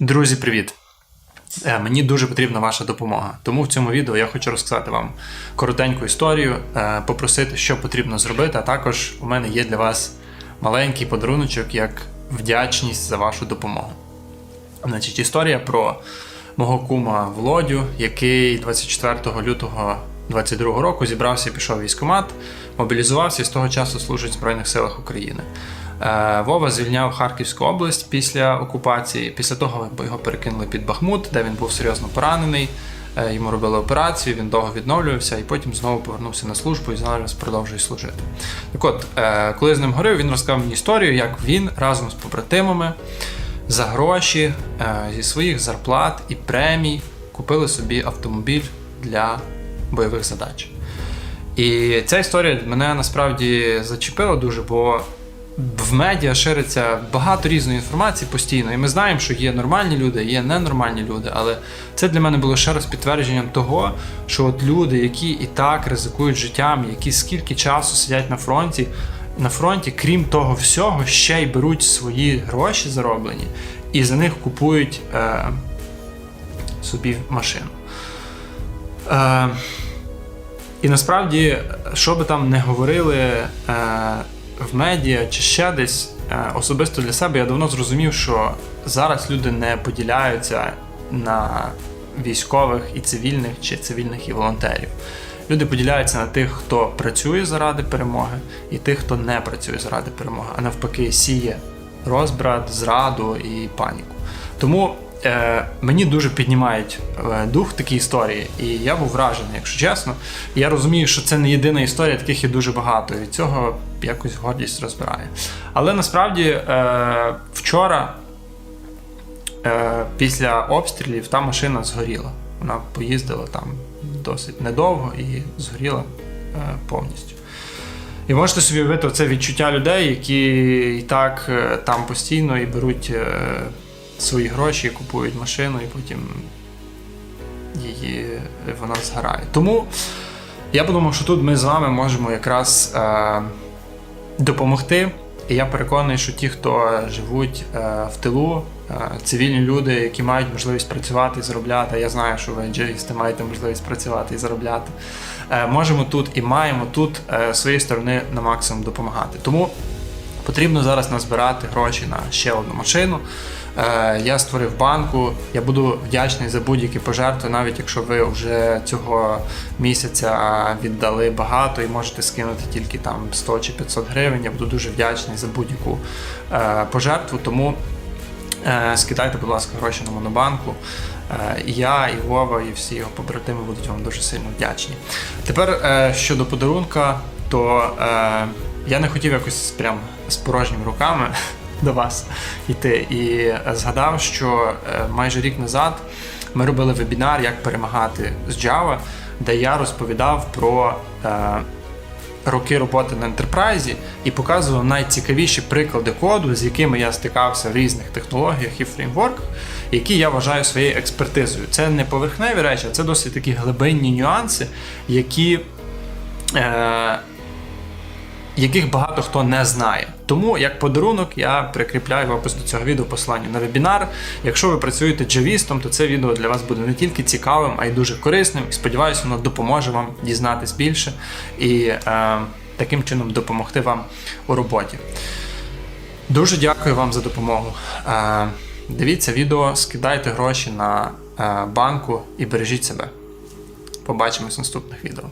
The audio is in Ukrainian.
Друзі, привіт! Е, Мені дуже потрібна ваша допомога. Тому в цьому відео я хочу розказати вам коротеньку історію, е, попросити, що потрібно зробити, а також у мене є для вас маленький подаруночок як вдячність за вашу допомогу. Значить, історія про мого кума Володю, який 24 лютого 22 року зібрався пішов в військкомат, мобілізувався і з того часу служить в Збройних силах України. Е, Вова звільняв Харківську область після окупації. Після того його перекинули під Бахмут, де він був серйозно поранений. Е, Йому робили операцію, він довго відновлювався і потім знову повернувся на службу і зараз продовжує служити. Так от, е, коли я з ним говорив, він розказав мені історію, як він разом з побратимами за гроші зі своїх зарплат і премій купили собі автомобіль для бойових задач. І ця історія мене насправді зачепила дуже, бо в медіа шириться багато різної інформації постійно, і ми знаємо, що є нормальні люди, є ненормальні люди. Але це для мене було ще раз підтвердженням того, що от люди, які і так ризикують життям, які скільки часу сидять на фронті, на фронті, крім того всього, ще й беруть свої гроші зароблені і за них купують е, собі машину. Е, і насправді, що би там не говорили е, в медіа чи ще десь, е, особисто для себе я давно зрозумів, що зараз люди не поділяються на військових і цивільних, чи цивільних і волонтерів. Люди поділяються на тих, хто працює заради перемоги, і тих, хто не працює заради перемоги, а навпаки, сіє розбрат, зраду і паніку. Тому е, мені дуже піднімають е, дух такі історії, і я був вражений, якщо чесно. Я розумію, що це не єдина історія, таких є дуже багато. І цього якось гордість розбирає. Але насправді е, вчора, е, після обстрілів, та машина згоріла. Вона поїздила там досить недовго і згоріла е, повністю. І можете собі уявити це відчуття людей, які і так е, там постійно і беруть е, свої гроші, купують машину, і потім її вона згорає. Тому я подумав, що тут ми з вами можемо якраз е, допомогти. І я переконаний, що ті, хто живуть е, в тилу, е, цивільні люди, які мають можливість працювати і заробляти. Я знаю, що ви джерісти маєте можливість працювати і заробляти. Е, можемо тут і маємо тут е, своєї сторони на максимум допомагати. Тому потрібно зараз назбирати гроші на ще одну машину. Е, Я створив банку. Я буду вдячний за будь-які пожертви, навіть якщо ви вже цього місяця віддали багато і можете скинути тільки там 100 чи 500 гривень. Я буду дуже вдячний за будь-яку е, пожертву. Тому е, скидайте, будь ласка, гроші на монобанку. Я, і Вова, і всі його побратими будуть вам дуже сильно вдячні. Тепер щодо подарунка, то я не хотів якось прям з порожніми руками до вас йти. І згадав, що е, майже рік назад ми робили вебінар, як перемагати з Java, де я розповідав про. е, Роки роботи на ентерпрайзі і показував найцікавіші приклади коду, з якими я стикався в різних технологіях і фреймворках, які я вважаю своєю експертизою. Це не поверхневі речі, а це досить такі глибинні нюанси, які е, яких багато хто не знає. Тому як подарунок я прикріпляю в опис до цього відео посилання на вебінар. Якщо ви працюєте джавістом, то це відео для вас буде не тільки цікавим, а й дуже корисним. І сподіваюся, воно допоможе вам дізнатись більше і е, таким чином допомогти вам у роботі. Дуже дякую вам за допомогу. Е, дивіться відео, скидайте гроші на е, банку і бережіть себе. Побачимось в наступних відео.